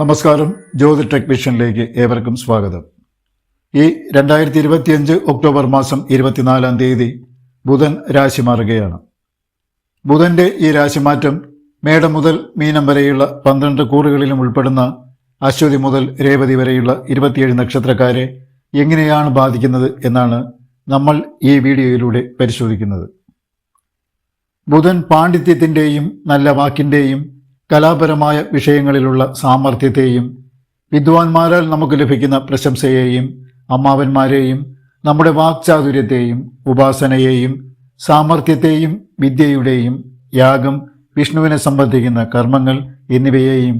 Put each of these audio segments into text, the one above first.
നമസ്കാരം. ജ്യോതി ടെക്നീഷ്യനിലേക്ക് ഏവർക്കും സ്വാഗതം. ഈ രണ്ടായിരത്തി ഇരുപത്തിയഞ്ച് ഒക്ടോബർ മാസം ഇരുപത്തിനാലാം തീയതി ബുധൻ രാശി മാറുകയാണ്. ബുധന്റെ ഈ രാശിമാറ്റം മേടം മുതൽ മീനം വരെയുള്ള പന്ത്രണ്ട് കൂറുകളിലും ഉൾപ്പെടുന്ന അശ്വതി മുതൽ രേവതി വരെയുള്ള ഇരുപത്തിയേഴ് നക്ഷത്രക്കാരെ എങ്ങനെയാണ് ബാധിക്കുന്നത് എന്നാണ് നമ്മൾ ഈ വീഡിയോയിലൂടെ പരിശോധിക്കുന്നത്. ബുധൻ പാണ്ഡിത്യത്തിന്റെയും നല്ല വാക്കിന്റെയും കലാപരമായ വിഷയങ്ങളിലുള്ള സാമർഥ്യത്തെയും വിദ്വാൻമാരാൽ നമുക്ക് ലഭിക്കുന്ന പ്രശംസയെയും അമ്മാവന്മാരെയും നമ്മുടെ വാക്ചാതുര്യത്തെയും ഉപാസനയെയും സാമർഥ്യത്തെയും വിദ്യയുടെയും യാഗം വിഷ്ണുവിനെ സംബന്ധിക്കുന്ന കർമ്മങ്ങൾ എന്നിവയെയും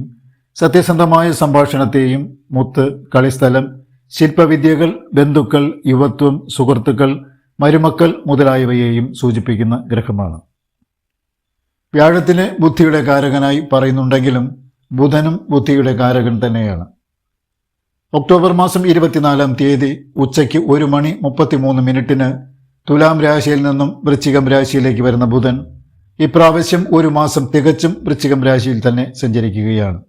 സത്യസന്ധമായ സംഭാഷണത്തെയും മുത്ത് കളിസ്ഥലം ശില്പവിദ്യകൾ ബന്ധുക്കൾ യുവത്വം സുഹൃത്തുക്കൾ മരുമക്കൾ മുതലായവയെയും സൂചിപ്പിക്കുന്ന ഗ്രഹമാണ്. വ്യാഴത്തിന് ബുദ്ധിയുടെ കാരകനായി പറയുന്നുണ്ടെങ്കിലും ബുധനും ബുദ്ധിയുടെ കാരകൻ തന്നെയാണ്. ഒക്ടോബർ മാസം ഇരുപത്തിനാലാം തീയതി ഉച്ചയ്ക്ക് ഒരു മണി മുപ്പത്തിമൂന്ന് മിനിറ്റിന് തുലാം രാശിയിൽ നിന്നും വൃശ്ചികം രാശിയിലേക്ക് വരുന്ന ബുധൻ ഇപ്രാവശ്യം ഒരു മാസം തികച്ചും വൃശ്ചികം രാശിയിൽ തന്നെ സഞ്ചരിക്കുകയാണ്.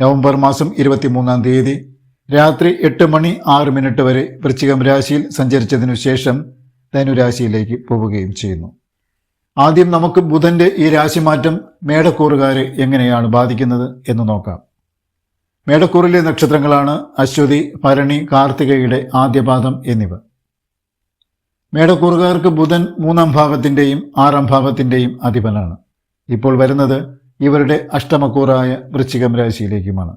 നവംബർ മാസം ഇരുപത്തിമൂന്നാം തീയതി രാത്രി എട്ട് മണി ആറ് മിനിറ്റ് വരെ വൃശ്ചികം രാശിയിൽ സഞ്ചരിച്ചതിനു ശേഷം ധനുരാശിയിലേക്ക് പോവുകയും ചെയ്യുന്നു. ആദ്യം നമുക്ക് ബുധന്റെ ഈ രാശിമാറ്റം മേടക്കൂറുകാരെ എങ്ങനെയാണ് ബാധിക്കുന്നത് എന്ന് നോക്കാം. മേടക്കൂറിലെ നക്ഷത്രങ്ങളാണ് അശ്വതി ഭരണി കാർത്തികയുടെ ആദ്യപാദം എന്നിവ. മേടക്കൂറുകാർക്ക് ബുധൻ മൂന്നാം ഭാവത്തിന്റെയും ആറാം ഭാവത്തിന്റെയും അധിപനാണ്. ഇപ്പോൾ വരുന്നത് ഇവരുടെ അഷ്ടമക്കൂറായ വൃശ്ചികം രാശിയിലേക്കുമാണ്.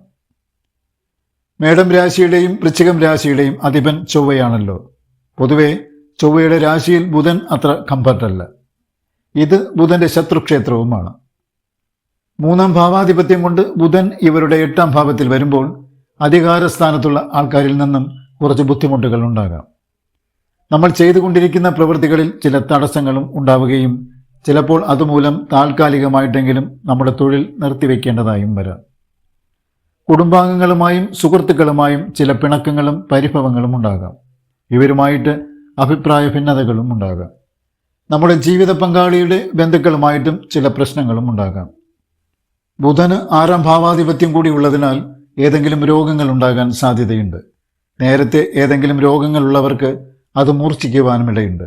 മേടം രാശിയുടെയും വൃശ്ചികം രാശിയുടെയും അധിപൻ ചൊവ്വയാണല്ലോ. പൊതുവെ ചൊവ്വയുടെ രാശിയിൽ ബുധൻ അത്ര കംഫർട്ടല്ല ഇത് ബുധന്റെ ശത്രുക്ഷേത്രവുമാണ്. മൂന്നാം ഭാവാധിപത്യം കൊണ്ട് ബുധൻ ഇവരുടെ എട്ടാം ഭാവത്തിൽ വരുമ്പോൾ അധികാരസ്ഥാനത്തുള്ള ആൾക്കാരിൽ നിന്നും കുറച്ച് ബുദ്ധിമുട്ടുകൾ ഉണ്ടാകാം. നമ്മൾ ചെയ്തുകൊണ്ടിരിക്കുന്ന പ്രവൃത്തികളിൽ ചില തടസ്സങ്ങളും ഉണ്ടാവുകയും ചിലപ്പോൾ അതുമൂലം താൽക്കാലികമായിട്ടെങ്കിലും നമ്മുടെ തൊഴിൽ നിർത്തിവെക്കേണ്ടതായും വരാം. കുടുംബാംഗങ്ങളുമായും സുഹൃത്തുക്കളുമായും ചില പിണക്കങ്ങളും പരിഭവങ്ങളും ഉണ്ടാകാം. ഇവരുമായിട്ട് അഭിപ്രായ ഭിന്നതകളും ഉണ്ടാകാം. നമ്മുടെ ജീവിത പങ്കാളിയുടെ ബന്ധുക്കളുമായിട്ടും ചില പ്രശ്നങ്ങളും ഉണ്ടാകാം. ബുധന് ആറാം ഭാവാധിപത്യം കൂടി ഉള്ളതിനാൽ ഏതെങ്കിലും രോഗങ്ങൾ ഉണ്ടാകാൻ സാധ്യതയുണ്ട്. നേരത്തെ ഏതെങ്കിലും രോഗങ്ങളുള്ളവർക്ക് അത് മൂർച്ഛിക്കുവാനും ഇടയുണ്ട്.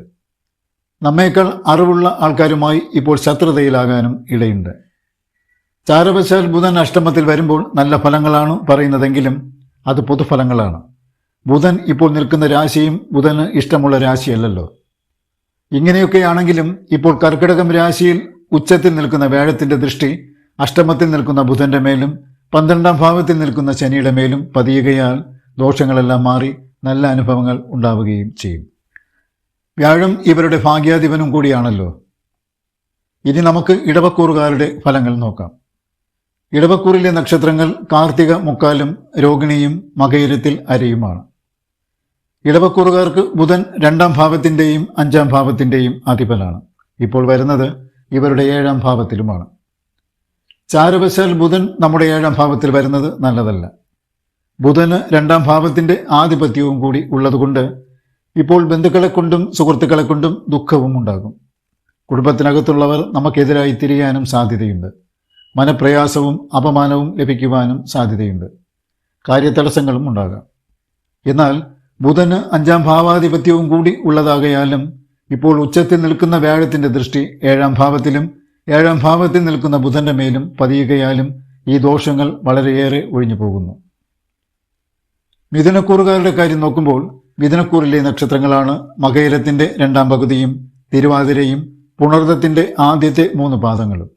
നമ്മേക്കാൾ അറിവുള്ള ആൾക്കാരുമായി ഇപ്പോൾ ശത്രുതയിലാകാനും ഇടയുണ്ട്. ചാരവശാൽ ബുധൻ അഷ്ടമത്തിൽ വരുമ്പോൾ നല്ല ഫലങ്ങളാണ് പറയുന്നതെങ്കിലും അത് പൊതുഫലങ്ങളാണ്. ബുധൻ ഇപ്പോൾ നിൽക്കുന്ന രാശിയും ബുധന് ഇഷ്ടമുള്ള രാശിയല്ലല്ലോ. ഇങ്ങനെയൊക്കെയാണെങ്കിലും ഇപ്പോൾ കർക്കിടകം രാശിയിൽ ഉച്ചത്തിൽ നിൽക്കുന്ന വ്യാഴത്തിന്റെ ദൃഷ്ടി അഷ്ടമത്തിൽ നിൽക്കുന്ന ബുധന്റെ മേലും പന്ത്രണ്ടാം ഭാവത്തിൽ നിൽക്കുന്ന ശനിയുടെ മേലും പതിയുകയാൽ ദോഷങ്ങളെല്ലാം മാറി നല്ല അനുഭവങ്ങൾ ഉണ്ടാവുകയും ചെയ്യും. വ്യാഴം ഇവരുടെ ഭാഗ്യാധിപനും കൂടിയാണല്ലോ. ഇനി നമുക്ക് ഇടവക്കൂറുകാരുടെ ഫലങ്ങൾ നോക്കാം. ഇടവക്കൂറിലെ നക്ഷത്രങ്ങൾ കാർത്തിക മുക്കാലും രോഹിണിയും മകയിരത്തിൽ അരയുമാണ്. ഇടവക്കൂറുകാർക്ക് ബുധൻ രണ്ടാം ഭാവത്തിന്റെയും അഞ്ചാം ഭാവത്തിന്റെയും അധിപനാണ്. ഇപ്പോൾ വരുന്നത് ഇവരുടെ ഏഴാം ഭാവത്തിലുമാണ്. ചാരവശാൽ ബുധൻ നമ്മുടെ ഏഴാം ഭാവത്തിൽ വരുന്നത് നല്ലതല്ല. ബുധന് രണ്ടാം ഭാവത്തിന്റെ ആധിപത്യവും കൂടി ഉള്ളതുകൊണ്ട് ഇപ്പോൾ ബന്ധുക്കളെ കൊണ്ടും സുഹൃത്തുക്കളെ കൊണ്ടും ദുഃഖവും ഉണ്ടാകും. കുടുംബത്തിനകത്തുള്ളവർ നമുക്കെതിരായി തിരിയാനും സാധ്യതയുണ്ട്. മനപ്രയാസവും അപമാനവും ലഭിക്കുവാനും സാധ്യതയുണ്ട്. കാര്യതടസ്സങ്ങളും ഉണ്ടാകാം. എന്നാൽ ബുധന് അഞ്ചാം ഭാവാധിപത്യവും കൂടി ഉള്ളതാകയാലും ഇപ്പോൾ ഉച്ചത്തിൽ നിൽക്കുന്ന വ്യാഴത്തിന്റെ ദൃഷ്ടി ഏഴാം ഭാവത്തിലും ഏഴാം ഭാവത്തിൽ നിൽക്കുന്ന ബുധന്റെ മേലും പതിയുകയാലും ഈ ദോഷങ്ങൾ വളരെയേറെ ഒഴിഞ്ഞു പോകുന്നു. മിഥുനക്കൂറുകാരുടെ കാര്യം നോക്കുമ്പോൾ മിഥുനക്കൂറിലെ നക്ഷത്രങ്ങളാണ് മകയിരത്തിന്റെ രണ്ടാം പകുതിയും തിരുവാതിരയും പുണർദത്തിന്റെ ആദ്യത്തെ മൂന്ന് പാദങ്ങളും.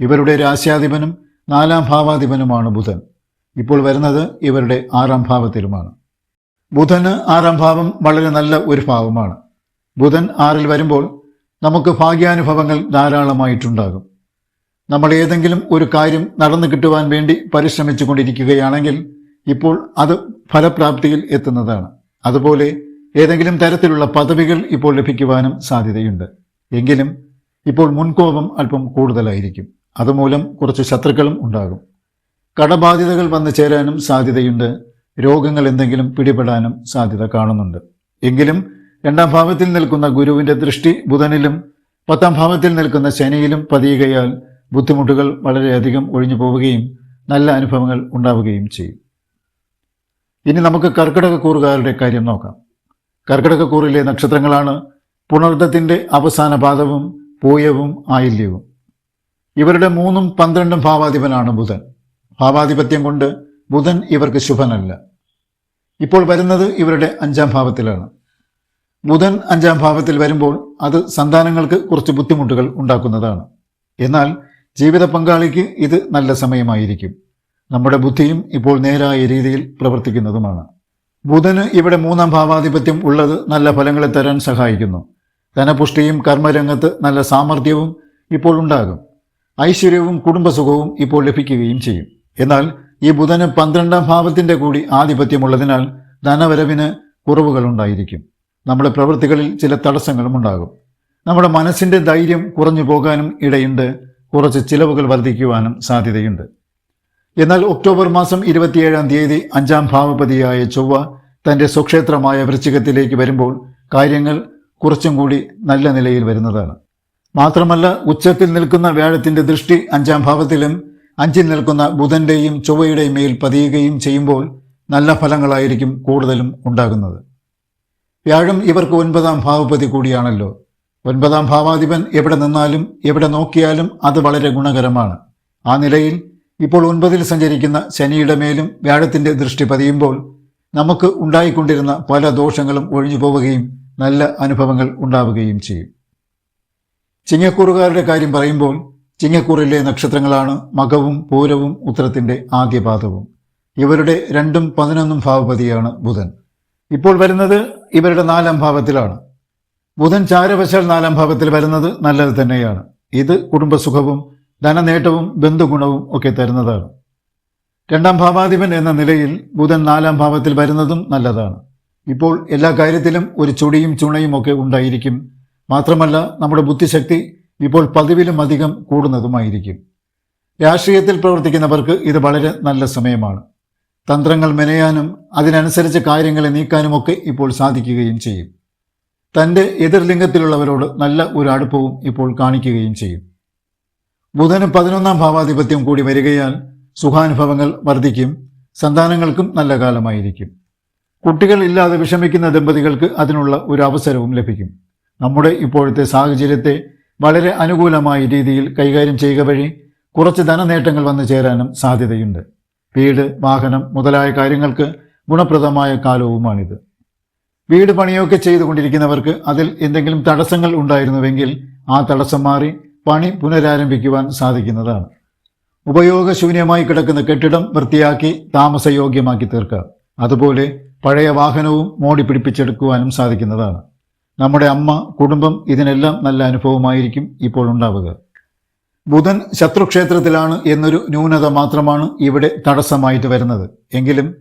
ഇവരുടെ രാശ്യാധിപനും നാലാം ഭാവാധിപനുമാണ് ബുധൻ. ഇപ്പോൾ വരുന്നത് ഇവരുടെ ആറാം ഭാവത്തിലുമാണ്. ബുധന് ആറാം ഭാവം വളരെ നല്ല ഒരു ഭാവമാണ്. ബുധൻ ആറിൽ വരുമ്പോൾ നമുക്ക് ഭാഗ്യാനുഭവങ്ങൾ ധാരാളമായിട്ടുണ്ടാകും. നമ്മൾ ഏതെങ്കിലും ഒരു കാര്യം നടന്നു കിട്ടുവാൻ വേണ്ടി പരിശ്രമിച്ചു കൊണ്ടിരിക്കുകയാണെങ്കിൽ ഇപ്പോൾ അത് ഫലപ്രാപ്തിയിൽ എത്തുന്നതാണ്. അതുപോലെ ഏതെങ്കിലും തരത്തിലുള്ള പദവികൾ ഇപ്പോൾ ലഭിക്കുവാനും സാധ്യതയുണ്ട്. എങ്കിലും ഇപ്പോൾ മുൻകോപം അല്പം കൂടുതലായിരിക്കും. അതുമൂലം കുറച്ച് ശത്രുക്കളും ഉണ്ടാകും. കടബാധ്യതകൾ വന്നു ചേരാനും സാധ്യതയുണ്ട്. രോഗങ്ങൾ എന്തെങ്കിലും പിടിപെടാനും സാധ്യത കാണുന്നുണ്ട്. എങ്കിലും രണ്ടാം ഭാവത്തിൽ നിൽക്കുന്ന ഗുരുവിന്റെ ദൃഷ്ടി ബുധനിലും പത്താം ഭാവത്തിൽ നിൽക്കുന്ന ശനിയിലും പതിയുകയാൽ ബുദ്ധിമുട്ടുകൾ വളരെയധികം ഒഴിഞ്ഞു പോവുകയും നല്ല അനുഭവങ്ങൾ ഉണ്ടാവുകയും ചെയ്യും. ഇനി നമുക്ക് കർക്കിടക കൂറുകാരുടെ കാര്യം നോക്കാം. കർക്കിടക കൂറിലെ നക്ഷത്രങ്ങളാണ് പുണർദത്തിന്റെ അവസാന പാദവും പൂയവും ആയില്യവും. ഇവരുടെ മൂന്നും പന്ത്രണ്ടും ഭാവാധിപനാണ് ബുധൻ. ഭാവാധിപത്യം കൊണ്ട് ബുധൻ ഇവർക്ക് ശുഭനല്ല. ഇപ്പോൾ വരുന്നത് ഇവരുടെ അഞ്ചാം ഭാവത്തിലാണ്. ബുധൻ അഞ്ചാം ഭാവത്തിൽ വരുമ്പോൾ അത് സന്താനങ്ങൾക്ക് കുറച്ച് ബുദ്ധിമുട്ടുകൾ ഉണ്ടാക്കുന്നതാണ്. എന്നാൽ ജീവിത പങ്കാളിക്ക് ഇത് നല്ല സമയമായിരിക്കും. നമ്മുടെ ബുദ്ധിയും ഇപ്പോൾ നേരായ രീതിയിൽ പ്രവർത്തിക്കുന്നതുമാണ്. ബുധന് ഇവിടെ മൂന്നാം ഭാവാധിപത്യം ഉള്ളത് നല്ല ഫലങ്ങളെ തരാൻ സഹായിക്കുന്നു. ധനപുഷ്ടിയും കർമ്മരംഗത്ത് നല്ല സാമർഥ്യവും ഇപ്പോൾ ഉണ്ടാകും. ഐശ്വര്യവും കുടുംബസുഖവും ഇപ്പോൾ ലഭിക്കുകയും ചെയ്യും. എന്നാൽ ഈ ബുധന് പന്ത്രണ്ടാം ഭാവത്തിന്റെ കൂടി ആധിപത്യമുള്ളതിനാൽ ധനവരവിന് കുറവുകൾ ഉണ്ടായിരിക്കും നമ്മുടെ പ്രവൃത്തികളിൽ ചില തടസ്സങ്ങളും ഉണ്ടാകും. നമ്മുടെ മനസ്സിന്റെ ധൈര്യം കുറഞ്ഞു പോകാനും ഇടയുണ്ട്. കുറച്ച് ചിലവുകൾ വർദ്ധിക്കുവാനും സാധ്യതയുണ്ട്. എന്നാൽ ഒക്ടോബർ മാസം ഇരുപത്തിയേഴാം തീയതി അഞ്ചാം ഭാവപതിയായ ചൊവ്വ തന്റെ സ്വക്ഷേത്രമായ വൃശ്ചികത്തിലേക്ക് വരുമ്പോൾ കാര്യങ്ങൾ കുറച്ചും കൂടി നല്ല നിലയിൽ വരുന്നതാണ്. മാത്രമല്ല ഉച്ചത്തിൽ നിൽക്കുന്ന വ്യാഴത്തിന്റെ ദൃഷ്ടി അഞ്ചാം ഭാവത്തിലും അഞ്ചിൽ നിൽക്കുന്ന ബുധന്റെയും ചൊവ്വയുടെയും മേൽ പതിയുകയും ചെയ്യുമ്പോൾ നല്ല ഫലങ്ങളായിരിക്കും കൂടുതലും ഉണ്ടാകുന്നത്. വ്യാഴം ഇവർക്ക് ഒൻപതാം ഭാവപതി കൂടിയാണല്ലോ. ഒൻപതാം ഭാവാധിപൻ എവിടെ നിന്നാലും എവിടെ നോക്കിയാലും അത് വളരെ ഗുണകരമാണ്. ആ നിലയിൽ ഇപ്പോൾ ഒൻപതിൽ സഞ്ചരിക്കുന്ന ശനിയുടെ മേലും വ്യാഴത്തിന്റെ ദൃഷ്ടി പതിയുമ്പോൾ നമുക്ക് ഉണ്ടായിക്കൊണ്ടിരുന്ന പല ദോഷങ്ങളും ഒഴിഞ്ഞു പോവുകയും നല്ല അനുഭവങ്ങൾ ഉണ്ടാവുകയും ചെയ്യും. ചിങ്ങക്കൂറുകാരുടെ കാര്യം പറയുമ്പോൾ ചിങ്ങക്കൂറിലെ നക്ഷത്രങ്ങളാണ് മകവും പൂരവും ഉത്തരത്തിന്റെ ആദ്യപാദവും. ഇവരുടെ രണ്ടും പതിനൊന്നും ഭാവപതിയാണ് ബുധൻ. ഇപ്പോൾ വരുന്നത് ഇവരുടെ നാലാം ഭാവത്തിലാണ്. ബുധൻ ചാരവശാൽ നാലാം ഭാവത്തിൽ വരുന്നത് നല്ലത് തന്നെയാണ്. ഇത് കുടുംബസുഖവും ധനനേട്ടവും ബന്ധുഗുണവും ഒക്കെ തരുന്നതാണ്. രണ്ടാം ഭാവാധിപൻ എന്ന നിലയിൽ ബുധൻ നാലാം ഭാവത്തിൽ വരുന്നതും നല്ലതാണ്. ഇപ്പോൾ എല്ലാ കാര്യത്തിലും ഒരു ചുടിയും ചുണയും ഒക്കെ ഉണ്ടായിരിക്കും. മാത്രമല്ല നമ്മുടെ ബുദ്ധിശക്തി ഇപ്പോൾ പതിവിലും അധികം കൂടുന്നതുമായിരിക്കും. രാഷ്ട്രീയത്തിൽ പ്രവർത്തിക്കുന്നവർക്ക് ഇത് വളരെ നല്ല സമയമാണ്. തന്ത്രങ്ങൾ മെനയാനും അതിനനുസരിച്ച് കാര്യങ്ങളെ നീക്കാനുമൊക്കെ ഇപ്പോൾ സാധിക്കുകയും ചെയ്യും. തന്റെ എതിർലിംഗത്തിലുള്ളവരോട് നല്ല ഒരു അടുപ്പവും ഇപ്പോൾ കാണിക്കുകയും ചെയ്യും. ബുധന് പതിനൊന്നാം ഭാവാധിപത്യം കൂടി വരികയാൽ സുഖാനുഭവങ്ങൾ വർദ്ധിക്കും സന്താനങ്ങൾക്കും നല്ല കാലമായിരിക്കും. കുട്ടികൾ ഇല്ലാതെ വിഷമിക്കുന്ന ദമ്പതികൾക്ക് അതിനുള്ള ഒരു അവസരവും ലഭിക്കും. നമ്മുടെ ഇപ്പോഴത്തെ സാഹചര്യത്തെ വളരെ അനുകൂലമായ രീതിയിൽ കൈകാര്യം ചെയ്യുക വഴി കുറച്ച് ധനനേട്ടങ്ങൾ വന്നു ചേരാനും സാധ്യതയുണ്ട്. വീട് വാഹനം മുതലായ കാര്യങ്ങൾക്ക് ഗുണപ്രദമായ കാലവുമാണിത്. വീട് പണിയൊക്കെ ചെയ്തുകൊണ്ടിരിക്കുന്നവർക്ക് അതിൽ എന്തെങ്കിലും തടസ്സങ്ങൾ ഉണ്ടായിരുന്നുവെങ്കിൽ ആ തടസ്സം മാറി പണി പുനരാരംഭിക്കുവാൻ സാധിക്കുന്നതാണ്. ഉപയോഗശൂന്യമായി കിടക്കുന്ന കെട്ടിടം വൃത്തിയാക്കി താമസയോഗ്യമാക്കി തീർക്കുക അതുപോലെ പഴയ വാഹനവും മോടി പിടിപ്പിച്ചെടുക്കുവാനും സാധിക്കുന്നതാണ്. നമ്മുടെ അമ്മ കുടുംബം ഇതിനെല്ലാം നല്ല അനുഭവമായിരിക്കും ഇപ്പോൾ ഉണ്ടാവുക. ബുധൻ ശത്രുക്ഷേത്രത്തിലാണ് എന്നൊരു ന്യൂനത മാത്രമാണ് ഇവിടെ തടസ്സമായിട്ട് വരുന്നത്. എങ്കിലും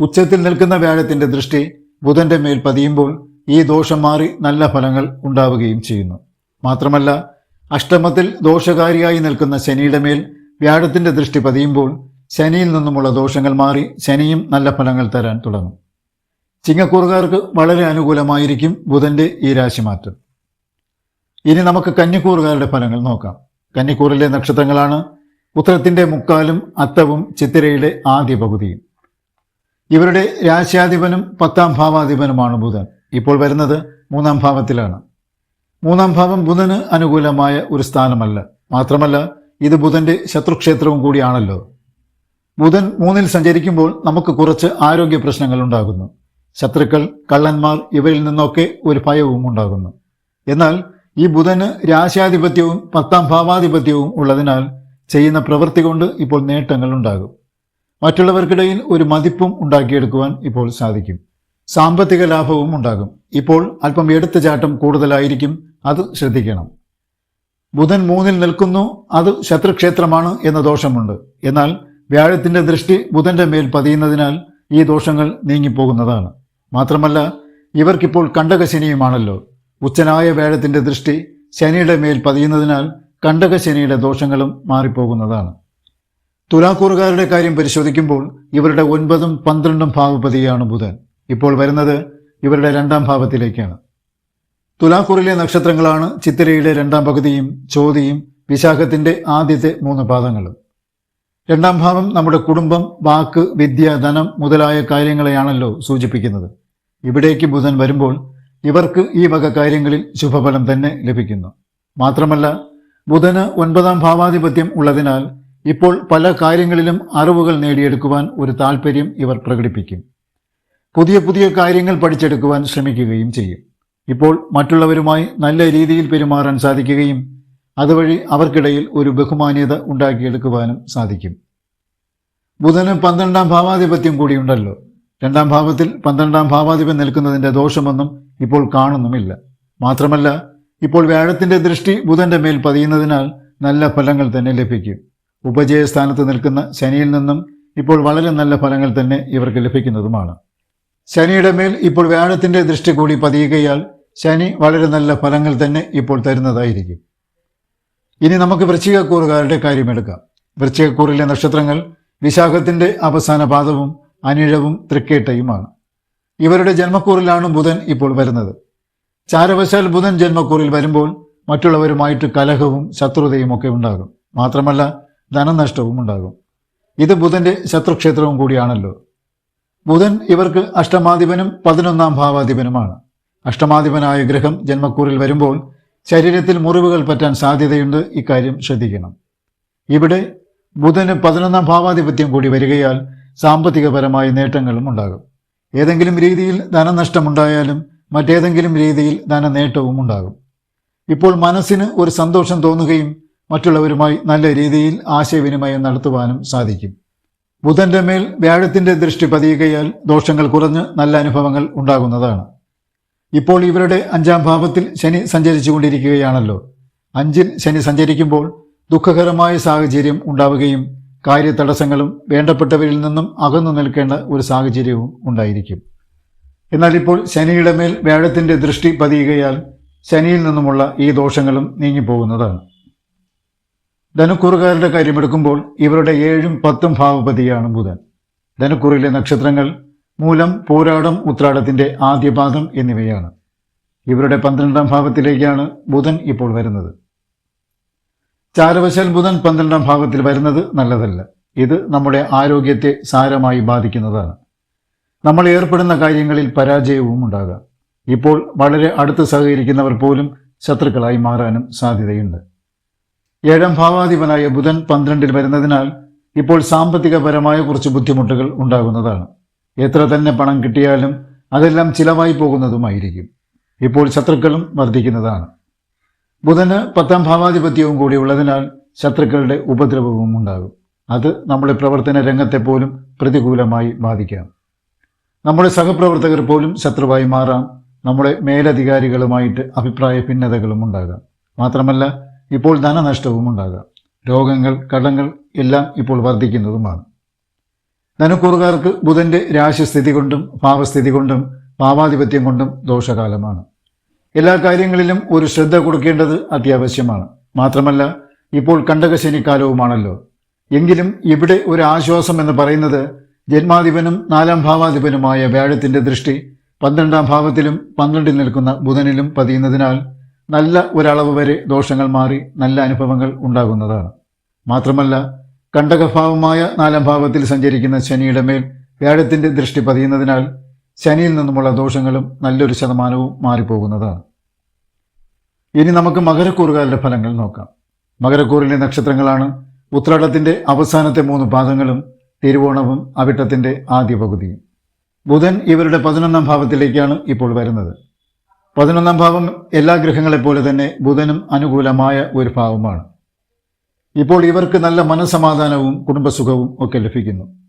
ഉച്ചത്തിൽ നിൽക്കുന്ന വ്യാഴത്തിന്റെ ദൃഷ്ടി ബുധന്റെ മേൽ പതിയുമ്പോൾ ഈ ദോഷം മാറി നല്ല ഫലങ്ങൾ ഉണ്ടാവുകയും ചെയ്യുന്നു. മാത്രമല്ല അഷ്ടമത്തിൽ ദോഷകാരിയായി നിൽക്കുന്ന ശനിയുടെ മേൽ വ്യാഴത്തിന്റെ ദൃഷ്ടി പതിയുമ്പോൾ ശനിയിൽ നിന്നുമുള്ള ദോഷങ്ങൾ മാറി ശനിയും നല്ല ഫലങ്ങൾ തരാൻ തുടങ്ങും. ചിങ്ങക്കൂറുകാർക്ക് വളരെ അനുകൂലമായിരിക്കും ബുധന്റെ ഈ രാശിമാറ്റം. ഇനി നമുക്ക് കന്നിക്കൂറുകാരുടെ ഫലങ്ങൾ നോക്കാം. കന്നിക്കൂറിലെ നക്ഷത്രങ്ങളാണ് ഉത്തരത്തിന്റെ മുക്കാലും അത്തവും ചിത്തിരയുടെ ആദ്യ പകുതിയും. ഇവരുടെ രാശ്യാധിപനും പത്താം ഭാവാധിപനുമാണ് ബുധൻ. ഇപ്പോൾ വരുന്നത് മൂന്നാം ഭാവത്തിലാണ്. മൂന്നാം ഭാവം ബുധന് അനുകൂലമായ ഒരു സ്ഥാനമല്ല. മാത്രമല്ല ഇത് ബുധന്റെ ശത്രുക്ഷേത്രവും കൂടിയാണല്ലോ. ബുധൻ മൂന്നിൽ സഞ്ചരിക്കുമ്പോൾ നമുക്ക് കുറച്ച് ആരോഗ്യ പ്രശ്നങ്ങൾ ഉണ്ടാകുന്നു. ശത്രുക്കൾ കള്ളന്മാർ ഇവരിൽ നിന്നൊക്കെ ഒരു ഭയവും ഉണ്ടാകുന്നു. എന്നാൽ ഈ ബുധന് രാശാധിപത്യവും പത്താം ഭാവാധിപത്യവും ഉള്ളതിനാൽ ചെയ്യുന്ന പ്രവൃത്തി കൊണ്ട് ഇപ്പോൾ നേട്ടങ്ങൾ ഉണ്ടാകും. മറ്റുള്ളവർക്കിടയിൽ ഒരു മതിപ്പും ഉണ്ടാക്കിയെടുക്കുവാൻ ഇപ്പോൾ സാധിക്കും. സാമ്പത്തിക ലാഭവും ഉണ്ടാകും. ഇപ്പോൾ അല്പം എടുത്ത ചാട്ടം കൂടുതലായിരിക്കും അത് ശ്രദ്ധിക്കണം. ബുധൻ മൂന്നിൽ നിൽക്കുന്നു അത് ശത്രുക്ഷേത്രമാണ് എന്ന ദോഷമുണ്ട്. എന്നാൽ വ്യാഴത്തിന്റെ ദൃഷ്ടി ബുധന്റെ മേൽ പതിയുന്നതിനാൽ ഈ ദോഷങ്ങൾ നീങ്ങിപ്പോകുന്നതാണ്. മാത്രമല്ല ഇവർക്കിപ്പോൾ കണ്ടകശനിയുമാണല്ലോ. ഉച്ചനായ വേഴത്തിന്റെ ദൃഷ്ടി ശനിയുടെ മേൽ പതിയുന്നതിനാൽ കണ്ടകശനിയുടെ ദോഷങ്ങളും മാറിപ്പോകുന്നതാണ്. തുലാക്കൂറുകാരുടെ കാര്യം പരിശോധിക്കുമ്പോൾ ഇവരുടെ ഒൻപതും പന്ത്രണ്ടും ഭാവപതിയാണ് ബുധൻ. ഇപ്പോൾ വരുന്നത് ഇവരുടെ രണ്ടാം ഭാവത്തിലേക്കാണ്. തുലാക്കൂറിലെ നക്ഷത്രങ്ങളാണ് ചിത്തിരയുടെ രണ്ടാം പകുതിയും ചോതിയും വിശാഖത്തിന്റെ ആദ്യത്തെ മൂന്ന് പാദങ്ങളും. രണ്ടാം ഭാവം നമ്മുടെ കുടുംബം വാക്ക് വിദ്യ ധനം മുതലായ കാര്യങ്ങളെയാണല്ലോ സൂചിപ്പിക്കുന്നത്. ഇവിടേക്ക് ബുധൻ വരുമ്പോൾ ഇവർക്ക് ഈ വക കാര്യങ്ങളിൽ ശുഭഫലം തന്നെ ലഭിക്കുന്നു. മാത്രമല്ല ബുധന് ഒൻപതാം ഭാവാധിപത്യം ഉള്ളതിനാൽ ഇപ്പോൾ പല കാര്യങ്ങളിലും അറിവുകൾ നേടിയെടുക്കുവാൻ ഒരു താല്പര്യം ഇവർ പ്രകടിപ്പിക്കും. പുതിയ പുതിയ കാര്യങ്ങൾ പഠിച്ചെടുക്കുവാൻ ശ്രമിക്കുകയും ചെയ്യും. ഇപ്പോൾ മറ്റുള്ളവരുമായി നല്ല രീതിയിൽ പെരുമാറാൻ സാധിക്കുകയും അതുവഴി അവർക്കിടയിൽ ഒരു ബഹുമാന്യത ഉണ്ടാക്കിയെടുക്കുവാനും സാധിക്കും. ബുധന് പന്ത്രണ്ടാം ഭാവാധിപത്യം കൂടിയുണ്ടല്ലോ രണ്ടാം ഭാവത്തിൽ പന്ത്രണ്ടാം ഭാവാധിപൻ നിൽക്കുന്നതിന്റെ ദോഷമൊന്നും ഇപ്പോൾ കാണുന്നുമില്ല. മാത്രമല്ല ഇപ്പോൾ വ്യാഴത്തിന്റെ ദൃഷ്ടി ബുധന്റെ മേൽ പതിയുന്നതിനാൽ നല്ല ഫലങ്ങൾ തന്നെ ലഭിക്കും. ഉപജയസ്ഥാനത്ത് നിൽക്കുന്ന ശനിയിൽ നിന്നും ഇപ്പോൾ വളരെ നല്ല ഫലങ്ങൾ തന്നെ ഇവർക്ക് ലഭിക്കുന്നതുമാണ്. ശനിയുടെ മേൽ ഇപ്പോൾ വ്യാഴത്തിന്റെ ദൃഷ്ടി കൂടി പതിയുകയാൽ ശനി വളരെ നല്ല ഫലങ്ങൾ തന്നെ ഇപ്പോൾ തരുന്നതായിരിക്കും. ഇനി നമുക്ക് വൃശ്ചികക്കൂറുകാരുടെ കാര്യമെടുക്കാം വൃശ്ചികക്കൂറിലെ നക്ഷത്രങ്ങൾ വിശാഖത്തിന്റെ അവസാന പാദവും അനിഴവും തൃക്കേട്ടയുമാണ്. ഇവരുടെ ജന്മക്കൂറിലാണ് ബുധൻ ഇപ്പോൾ വരുന്നത്. ചാരവശാൽ ബുധൻ ജന്മക്കൂറിൽ വരുമ്പോൾ മറ്റുള്ളവരുമായിട്ട് കലഹവും ശത്രുതയും ഒക്കെ ഉണ്ടാകും. മാത്രമല്ല ധനനഷ്ടവും ഉണ്ടാകും. ഇത് ബുധന്റെ ശത്രുക്ഷേത്രവും കൂടിയാണല്ലോ. ബുധൻ ഇവർക്ക് അഷ്ടമാധിപനും പതിനൊന്നാം ഭാവാധിപനുമാണ്. അഷ്ടമാധിപനായ ഗ്രഹം ജന്മക്കൂറിൽ വരുമ്പോൾ ശരീരത്തിൽ മുറിവുകൾ പറ്റാൻ സാധ്യതയുണ്ട് ഇക്കാര്യം ശ്രദ്ധിക്കണം. ഇവിടെ ബുധന് പതിനൊന്നാം ഭാവാധിപത്യം കൂടി വരികയാൽ സാമ്പത്തികപരമായ നേട്ടങ്ങളും ഉണ്ടാകും. ഏതെങ്കിലും രീതിയിൽ ധനനഷ്ടമുണ്ടായാലും മറ്റേതെങ്കിലും രീതിയിൽ ധനനേട്ടവും ഉണ്ടാകും. ഇപ്പോൾ മനസ്സിന് ഒരു സന്തോഷം തോന്നുകയും മറ്റുള്ളവരുമായി നല്ല രീതിയിൽ ആശയവിനിമയം നടത്തുവാനും സാധിക്കും. ബുധന്റെ മേൽ വ്യാഴത്തിന്റെ ദൃഷ്ടി പതിയുകയാൽ ദോഷങ്ങൾ കുറഞ്ഞ് നല്ല അനുഭവങ്ങൾ ഉണ്ടാകുന്നതാണ്. ഇപ്പോൾ ഇവരുടെ അഞ്ചാം ഭാവത്തിൽ ശനി സഞ്ചരിച്ചു കൊണ്ടിരിക്കുകയാണല്ലോ അഞ്ചിൽ ശനി സഞ്ചരിക്കുമ്പോൾ ദുഃഖകരമായ സാഹചര്യം ഉണ്ടാവുകയും കാര്യതടസ്സങ്ങളും വേണ്ടപ്പെട്ടവരിൽ നിന്നും അകന്നു നിൽക്കേണ്ട ഒരു സാഹചര്യവും ഉണ്ടായിരിക്കും. എന്നാൽ ഇപ്പോൾ ശനിയുടെ മേൽ വ്യാഴത്തിന്റെ ദൃഷ്ടി പതിയുകയാൽ ശനിയിൽ നിന്നുമുള്ള ഈ ദോഷങ്ങളും നീങ്ങിപ്പോകുന്നതാണ്. ധനുക്കൂറുകാരുടെ കാര്യമെടുക്കുമ്പോൾ ഇവരുടെ ഏഴും പത്തും ഭാവപതിയാണ് ബുധൻ. ധനുക്കൂറിലെ നക്ഷത്രങ്ങൾ മൂലം പോരാടം ഉത്രാടത്തിന്റെ ആദ്യപാദം എന്നിവയാണ്. ഇവരുടെ പന്ത്രണ്ടാം ഭാവത്തിലേക്കാണ് ബുധൻ ഇപ്പോൾ വരുന്നത്. ചാരവശാൽ ബുധൻ പന്ത്രണ്ടാം ഭാവത്തിൽ വരുന്നത് നല്ലതല്ല. ഇത് നമ്മുടെ ആരോഗ്യത്തെ സാരമായി ബാധിക്കുന്നതാണ്. നമ്മൾ ഏർപ്പെടുന്ന കാര്യങ്ങളിൽ പരാജയവും ഉണ്ടാകാം. ഇപ്പോൾ വളരെ അടുത്ത് സഹകരിക്കുന്നവർ പോലും ശത്രുക്കളായി മാറാനും സാധ്യതയുണ്ട്. ഏഴാം ഭാവാധിപനായ ബുധൻ പന്ത്രണ്ടിൽ വരുന്നതിനാൽ ഇപ്പോൾ സാമ്പത്തികപരമായ കുറച്ച് ബുദ്ധിമുട്ടുകൾ ഉണ്ടാകുന്നതാണ്. എത്ര തന്നെ പണം കിട്ടിയാലും അതെല്ലാം ചിലവായി പോകുന്നതുമായിരിക്കും. ഇപ്പോൾ ശത്രുക്കളും വർദ്ധിക്കുന്നതാണ്. ബുധന് പത്താം ഭാവാധിപത്യവും കൂടി ഉള്ളതിനാൽ ശത്രുക്കളുടെ ഉപദ്രവവും ഉണ്ടാകും. അത് നമ്മുടെ പ്രവർത്തന രംഗത്തെ പോലും പ്രതികൂലമായി ബാധിക്കാം. നമ്മുടെ സഹപ്രവർത്തകർ പോലും ശത്രുവായി മാറാം. നമ്മുടെ മേലധികാരികളുമായിട്ട് അഭിപ്രായ ഭിന്നതകളും ഉണ്ടാകാം. മാത്രമല്ല ഇപ്പോൾ ധനനഷ്ടവും ഉണ്ടാകാം. രോഗങ്ങൾ കടങ്ങൾ എല്ലാം ഇപ്പോൾ വർദ്ധിക്കുന്നതുമാണ്. ധനുക്കൂറുകാർക്ക് ബുധന്റെ രാശിസ്ഥിതി കൊണ്ടും ഭാവസ്ഥിതി കൊണ്ടും ഭാവാധിപത്യം കൊണ്ടും ദോഷകാലമാണ്. എല്ലാ കാര്യങ്ങളിലും ഒരു ശ്രദ്ധ കൊടുക്കേണ്ടത് അത്യാവശ്യമാണ്. മാത്രമല്ല ഇപ്പോൾ കണ്ടകശനിക്കാലവുമാണല്ലോ. എങ്കിലും ഇവിടെ ഒരു ആശ്വാസം എന്ന് പറയുന്നത് ജന്മാധിപനും നാലാം ഭാവാധിപനുമായ വ്യാഴത്തിന്റെ ദൃഷ്ടി പന്ത്രണ്ടാം ഭാവത്തിലും പന്ത്രണ്ടിൽ നിൽക്കുന്ന ബുധനിലും പതിയുന്നതിനാൽ നല്ല ഒരളവ് വരെ ദോഷങ്ങൾ മാറി നല്ല അനുഭവങ്ങൾ ഉണ്ടാകുന്നതാണ്. മാത്രമല്ല കണ്ടകഭാവമായ നാലാം ഭാവത്തിൽ സഞ്ചരിക്കുന്ന ശനിയുടെ മേൽ വ്യാഴത്തിന്റെ ദൃഷ്ടി പതിയുന്നതിനാൽ ശനിയിൽ നിന്നുമുള്ള ദോഷങ്ങളും നല്ലൊരു ശതമാനവും മാറിപ്പോകുന്നതാണ് ഇനി നമുക്ക് മകരക്കൂറുകാരുടെ ഫലങ്ങൾ നോക്കാം. മകരക്കൂറിലെ നക്ഷത്രങ്ങളാണ് ഉത്രാടത്തിന്റെ അവസാനത്തെ മൂന്ന് പാദങ്ങളും തിരുവോണവും അവിട്ടത്തിന്റെ ആദ്യ പകുതിയും. ബുധൻ ഇവരുടെ പതിനൊന്നാം ഭാവത്തിലേക്കാണ് ഇപ്പോൾ വരുന്നത്. പതിനൊന്നാം ഭാവം എല്ലാ ഗ്രഹങ്ങളെപ്പോലെ തന്നെ ബുധനും അനുകൂലമായ ഒരു ഭാവമാണ്. ഇപ്പോൾ ഇവർക്ക് നല്ല മനസമാധാനവും കുടുംബസുഖവും ഒക്കെ ലഭിക്കുന്നു.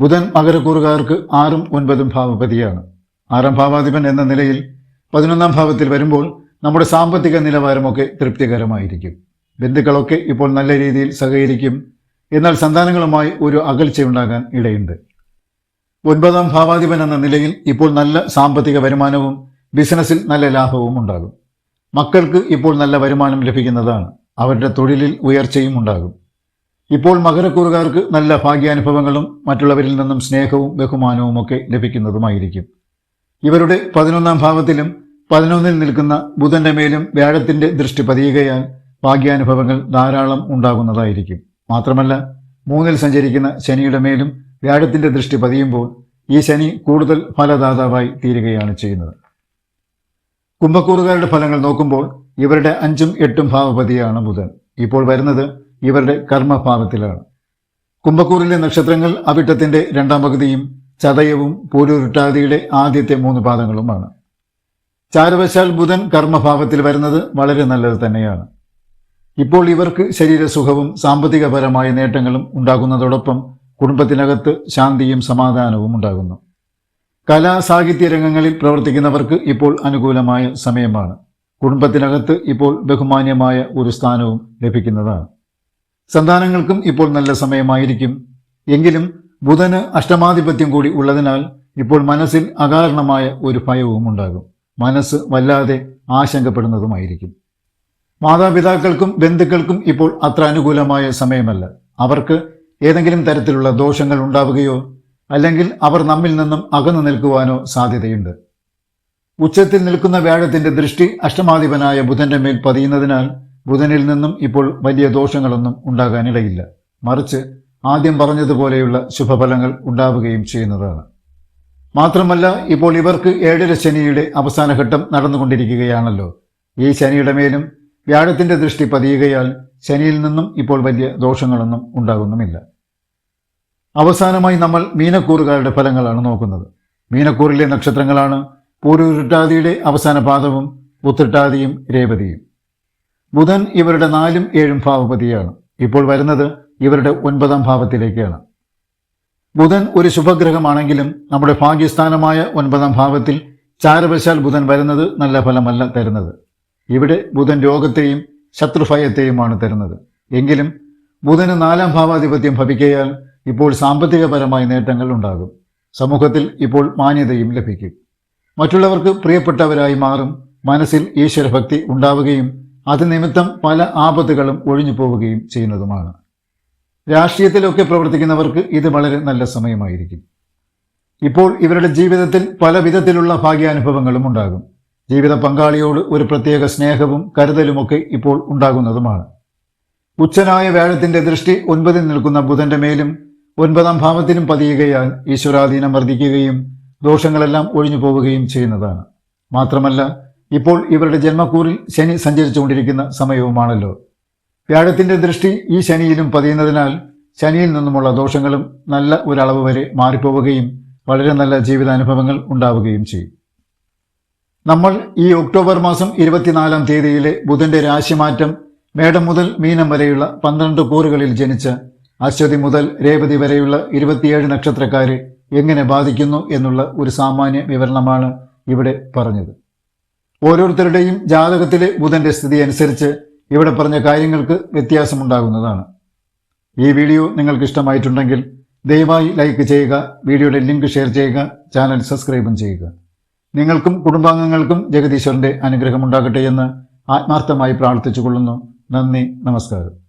ബുധൻ മകരക്കൂറുകാർക്ക് ആറും ഒൻപതും ഭാവപതിയാണ്. ആറാം ഭാവാധിപൻ എന്ന നിലയിൽ പതിനൊന്നാം ഭാവത്തിൽ വരുമ്പോൾ നമ്മുടെ സാമ്പത്തിക നിലവാരമൊക്കെ തൃപ്തികരമായിരിക്കും. ബന്ധുക്കളൊക്കെ ഇപ്പോൾ നല്ല രീതിയിൽ സഹകരിക്കും. എന്നാൽ സന്താനങ്ങളുമായി ഒരു അകൽച്ചയുണ്ടാകാൻ ഇടയുണ്ട്. ഒൻപതാം ഭാവാധിപൻ എന്ന നിലയിൽ ഇപ്പോൾ നല്ല സാമ്പത്തിക വരുമാനവും ബിസിനസ്സിൽ നല്ല ലാഭവും ഉണ്ടാകും. മക്കൾക്ക് ഇപ്പോൾ നല്ല വരുമാനം ലഭിക്കുന്നതാണ്. അവരുടെ തൊഴിലിൽ ഉയർച്ചയും ഉണ്ടാകും. ഇപ്പോൾ മകരക്കൂറുകാർക്ക് നല്ല ഭാഗ്യാനുഭവങ്ങളും മറ്റുള്ളവരിൽ നിന്നും സ്നേഹവും ബഹുമാനവും ഒക്കെ ലഭിക്കുന്നതുമായിരിക്കും. ഇവരുടെ പതിനൊന്നാം ഭാവത്തിലും പതിനൊന്നിൽ നിൽക്കുന്ന ബുധന്റെ മേലും വ്യാഴത്തിന്റെ ദൃഷ്ടി പതിയുകയാൽ ഭാഗ്യാനുഭവങ്ങൾ ധാരാളം ഉണ്ടാകുന്നതായിരിക്കും. മാത്രമല്ല മൂന്നിൽ സഞ്ചരിക്കുന്ന ശനിയുടെ മേലും വ്യാഴത്തിന്റെ ദൃഷ്ടി പതിയുമ്പോൾ ഈ ശനി കൂടുതൽ ഫലദാതാവായി തീരുകയാണ് ചെയ്യുന്നത്. കുംഭക്കൂറുകാരുടെ ഫലങ്ങൾ നോക്കുമ്പോൾ ഇവരുടെ അഞ്ചും എട്ടും ഭാവപതിയാണ് ബുധൻ. ഇപ്പോൾ വരുന്നത് ഇവരുടെ കർമ്മഭാവത്തിലാണ് കുംഭക്കൂറിലെ നക്ഷത്രങ്ങൾ അവിട്ടത്തിന്റെ രണ്ടാം പകുതിയും ചതയവും പൂരുരുട്ടാതിയുടെ ആദ്യത്തെ മൂന്ന് പാദങ്ങളുമാണ്. ചാരവശാൽ ബുധൻ കർമ്മഭാവത്തിൽ വരുന്നത് വളരെ നല്ലത് തന്നെയാണ്. ഇപ്പോൾ ഇവർക്ക് ശരീരസുഖവും സാമ്പത്തികപരമായ നേട്ടങ്ങളും ഉണ്ടാകുന്നതോടൊപ്പം കുടുംബത്തിനകത്ത് ശാന്തിയും സമാധാനവും ഉണ്ടാകുന്നു. കലാ സാഹിത്യ രംഗങ്ങളിൽ പ്രവർത്തിക്കുന്നവർക്ക് ഇപ്പോൾ അനുകൂലമായ സമയമാണ്. കുടുംബത്തിനകത്ത് ഇപ്പോൾ ബഹുമാന്യമായ ഒരു സ്ഥാനവും ലഭിക്കുന്നതാണ്. സന്താനങ്ങൾക്കും ഇപ്പോൾ നല്ല സമയമായിരിക്കും. എങ്കിലും ബുധന് അഷ്ടമാധിപത്യം കൂടി ഉള്ളതിനാൽ ഇപ്പോൾ മനസ്സിൽ അകാരണമായ ഒരു ഭയവും ഉണ്ടാകും. മനസ്സ് വല്ലാതെ ആശങ്കപ്പെടുന്നതുമായിരിക്കും. മാതാപിതാക്കൾക്കും ബന്ധുക്കൾക്കും ഇപ്പോൾ അത്ര അനുകൂലമായ സമയമല്ല. അവർക്ക് ഏതെങ്കിലും തരത്തിലുള്ള ദോഷങ്ങൾ ഉണ്ടാവുകയോ അല്ലെങ്കിൽ അവർ നമ്മിൽ നിന്നും അകന്നു നിൽക്കുവാനോ സാധ്യതയുണ്ട്. ഉച്ചത്തിൽ നിൽക്കുന്ന വ്യാഴത്തിന്റെ ദൃഷ്ടി അഷ്ടമാധിപനായ ബുധന്റെ മേൽ പതിയുന്നതിനാൽ ബുധനിൽ നിന്നും ഇപ്പോൾ വലിയ ദോഷങ്ങളൊന്നും ഉണ്ടാകാനിടയില്ല. മറിച്ച് ആദ്യം പറഞ്ഞതുപോലെയുള്ള ശുഭഫലങ്ങൾ ഉണ്ടാവുകയും ചെയ്യുന്നതാണ്. മാത്രമല്ല ഇപ്പോൾ ഇവർക്ക് ഏഴര ശനിയുടെ അവസാനഘട്ടം നടന്നുകൊണ്ടിരിക്കുകയാണല്ലോ. ഈ ശനിയുടെ മേലും വ്യാഴത്തിന്റെ ദൃഷ്ടി പതിയുകയാൽ ശനിയിൽ നിന്നും ഇപ്പോൾ വലിയ ദോഷങ്ങളൊന്നും ഉണ്ടാകുന്നുമില്ല. അവസാനമായി നമ്മൾ മീനക്കൂറുകാരുടെ ഫലങ്ങളാണ് നോക്കുന്നത്. മീനക്കൂറിലെ നക്ഷത്രങ്ങളാണ് പൂരുരുട്ടാതിയുടെ അവസാന പാദവും ഉത്രട്ടാതിയും രേവതിയും. ബുധൻ ഇവരുടെ നാലും ഏഴും ഭാവപതിയാണ്. ഇപ്പോൾ വരുന്നത് ഇവരുടെ ഒൻപതാം ഭാവത്തിലേക്കാണ്. ബുധൻ ഒരു ശുഭഗ്രഹമാണെങ്കിലും നമ്മുടെ ഭാഗ്യസ്ഥാനമായ ഒൻപതാം ഭാവത്തിൽ ചാരവശാൽ ബുധൻ വരുന്നത് നല്ല ഫലമല്ല തരുന്നത്. ഇവിടെ ബുധൻ രോഗത്തെയും ശത്രുഭയത്തെയുമാണ് തരുന്നത്. എങ്കിലും ബുധന് നാലാം ഭാവാധിപത്യം ഭവിക്കയാൽ ഇപ്പോൾ സാമ്പത്തികപരമായ നേട്ടങ്ങൾ ഉണ്ടാകും. സമൂഹത്തിൽ ഇപ്പോൾ മാന്യതയും ലഭിക്കും. മറ്റുള്ളവർക്ക് പ്രിയപ്പെട്ടവരായി മാറും. മനസ്സിൽ ഈശ്വരഭക്തി ഉണ്ടാവുകയും അത് നിമിത്തം പല ആപത്തുകളും ഒഴിഞ്ഞു പോവുകയും ചെയ്യുന്നതുമാണ്. രാഷ്ട്രീയത്തിലൊക്കെ പ്രവർത്തിക്കുന്നവർക്ക് ഇത് വളരെ നല്ല സമയമായിരിക്കും. ഇപ്പോൾ ഇവരുടെ ജീവിതത്തിൽ പല വിധത്തിലുള്ള ഭാഗ്യാനുഭവങ്ങളും ഉണ്ടാകും. ജീവിത പങ്കാളിയോട് ഒരു പ്രത്യേക സ്നേഹവും കരുതലുമൊക്കെ ഇപ്പോൾ ഉണ്ടാകുന്നതുമാണ്. ഉച്ചനായ വ്യാഴത്തിന്റെ ദൃഷ്ടി ഒൻപതിൽ നിൽക്കുന്ന ബുധന്റെ മേലും ഒൻപതാം ഭാവത്തിലും പതിയുകയാൽ ഈശ്വരാധീനം വർദ്ധിക്കുകയും ദോഷങ്ങളെല്ലാം ഒഴിഞ്ഞു പോവുകയും ചെയ്യുന്നതാണ്. മാത്രമല്ല ഇപ്പോൾ ഇവരുടെ ജന്മക്കൂറിൽ ശനി സഞ്ചരിച്ചുകൊണ്ടിരിക്കുന്ന സമയവുമാണല്ലോ. വ്യാഴത്തിന്റെ ദൃഷ്ടി ഈ ശനിയിലും പതിയുന്നതിനാൽ ശനിയിൽ നിന്നുമുള്ള ദോഷങ്ങളും നല്ല ഒരളവ് വരെ മാറിപ്പോവുകയും വളരെ നല്ല ജീവിതാനുഭവങ്ങൾ ഉണ്ടാവുകയും ചെയ്യും. നമ്മൾ ഈ ഒക്ടോബർ മാസം ഇരുപത്തിനാലാം തീയതിയിലെ ബുധന്റെ രാശിമാറ്റം മേടം മുതൽ മീനം വരെയുള്ള പന്ത്രണ്ട് കൂറുകളിൽ ജനിച്ച അശ്വതി മുതൽ രേവതി വരെയുള്ള ഇരുപത്തിയേഴ് നക്ഷത്രക്കാരെ എങ്ങനെ ബാധിക്കുന്നു എന്നുള്ള ഒരു സാമാന്യ വിവരണമാണ് ഇവിടെ പറഞ്ഞത്. ഓരോരുത്തരുടെയും ജാതകത്തിലെ ബുധന്റെ സ്ഥിതി അനുസരിച്ച് ഇവിടെ പറഞ്ഞ കാര്യങ്ങൾക്ക് വ്യത്യാസമുണ്ടാകുന്നതാണ്. ഈ വീഡിയോ നിങ്ങൾക്ക് ഇഷ്ടമായിട്ടുണ്ടെങ്കിൽ ദയവായി ലൈക്ക് ചെയ്യുക വീഡിയോയുടെ ലിങ്ക് ഷെയർ ചെയ്യുക ചാനൽ സബ്സ്ക്രൈബും ചെയ്യുക. നിങ്ങൾക്കും കുടുംബാംഗങ്ങൾക്കും ജഗദീശ്വരന്റെ അനുഗ്രഹമുണ്ടാകട്ടെ എന്ന് ആത്മാർത്ഥമായി പ്രാർത്ഥിച്ചുകൊള്ളുന്നു. നന്ദി നമസ്കാരം.